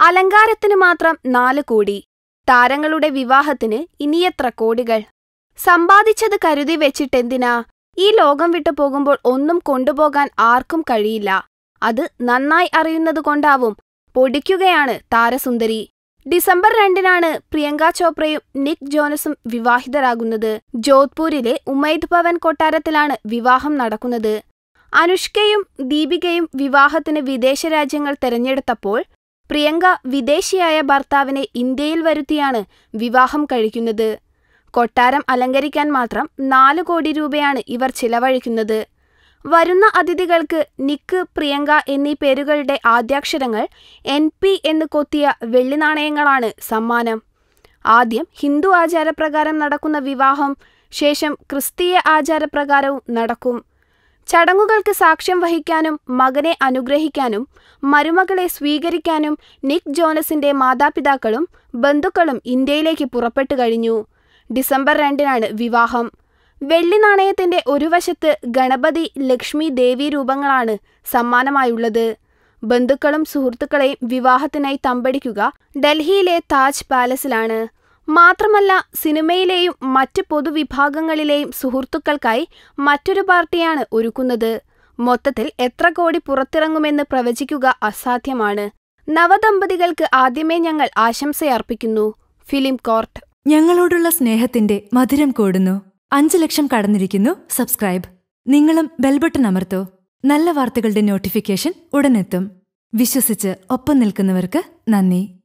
അലങ്കാരത്തിന് മാത്രം നാല് കോടി. താരങ്ങളുടെ വിവാഹത്തിന് ഇനിയെത്ര കോടികൾ? സമ്പാദിച്ചത് കരുതി വെച്ചിട്ടെന്തിനാ? ഈ ലോകം വിട്ടു പോകുമ്പോൾ ഒന്നും കൊണ്ടുപോകാൻ ആർക്കും കഴിയില്ല. അത് നന്നായി അറിയുന്നതുകൊണ്ടാവും പൊടിക്കുകയാണ് താരസുന്ദരി. ഡിസംബർ രണ്ടിനാണ് പ്രിയങ്ക ചോപ്രയും നിക് ജോനസും വിവാഹിതരാകുന്നത്. ജോധ്പൂരിലെ ഉമൈദ് ഭവൻ കൊട്ടാരത്തിലാണ് വിവാഹം നടക്കുന്നത്. അനുഷ്കയും ദീപികയും വിവാഹത്തിന് വിദേശ രാജ്യങ്ങൾ തെരഞ്ഞെടുത്തപ്പോൾ പ്രിയങ്ക വിദേശിയായ ഭർത്താവിനെ ഇന്ത്യയിൽ വരുത്തിയാണ് വിവാഹം കഴിക്കുന്നത്. കൊട്ടാരം അലങ്കരിക്കാൻ മാത്രം നാല് കോടി രൂപയാണ് ഇവർ ചിലവഴിക്കുന്നത്. വരുന്ന അതിഥികൾക്ക് നിക്ക് പ്രിയങ്ക എന്നീ പേരുകളുടെ ആദ്യാക്ഷരങ്ങൾ എൻ പി എന്ന് കൊത്തിയ വെള്ളി നാണയങ്ങളാണ് സമ്മാനം. ആദ്യം ഹിന്ദു ആചാരപ്രകാരം നടക്കുന്ന വിവാഹം ശേഷം ക്രിസ്തീയ ആചാരപ്രകാരവും നടക്കും. ചടങ്ങുകൾക്ക് സാക്ഷ്യം വഹിക്കാനും മകനെ അനുഗ്രഹിക്കാനും മരുമകളെ സ്വീകരിക്കാനും നിക് ജോനസിന്റെ മാതാപിതാക്കളും ബന്ധുക്കളും ഇന്ത്യയിലേക്ക് പുറപ്പെട്ടു കഴിഞ്ഞു. ഡിസംബർ രണ്ടിനാണ് വിവാഹം. വെള്ളി നാണയത്തിന്റെ ഒരു വശത്ത് ഗണപതി ലക്ഷ്മി ദേവി രൂപങ്ങളാണ് സമ്മാനമായുള്ളത്. ബന്ധുക്കളും സുഹൃത്തുക്കളെയും വിവാഹത്തിനായി തമ്പടിക്കുക ഡൽഹിയിലെ താജ് പാലസിലാണ്. മാത്രമല്ല സിനിമയിലെയും മറ്റ് പൊതുവിഭാഗങ്ങളിലെയും സുഹൃത്തുക്കൾക്കായി മറ്റൊരു പാർട്ടിയാണ് ഒരുക്കുന്നത്. മൊത്തത്തിൽ എത്ര കോടി പുറത്തിറങ്ങുമെന്ന് പ്രവചിക്കുക അസാധ്യമാണ്. നവദമ്പതികൾക്ക് ആദ്യമേ ഞങ്ങൾ ആശംസയർപ്പിക്കുന്നു. Film court. ഞങ്ങളോടുള്ള സ്നേഹത്തിന്റെ മധുരം കൂടുന്നു. അഞ്ചു ലക്ഷം കടന്നിരിക്കുന്നു. സബ്സ്ക്രൈബ്. നിങ്ങളും ബെൽബട്ടൺ അമർത്തോ. നല്ല വാർത്തകളുടെ നോട്ടിഫിക്കേഷൻ ഉടനെത്തും. വിശ്വസിച്ച് ഒപ്പം നിൽക്കുന്നവർക്ക് നന്ദി.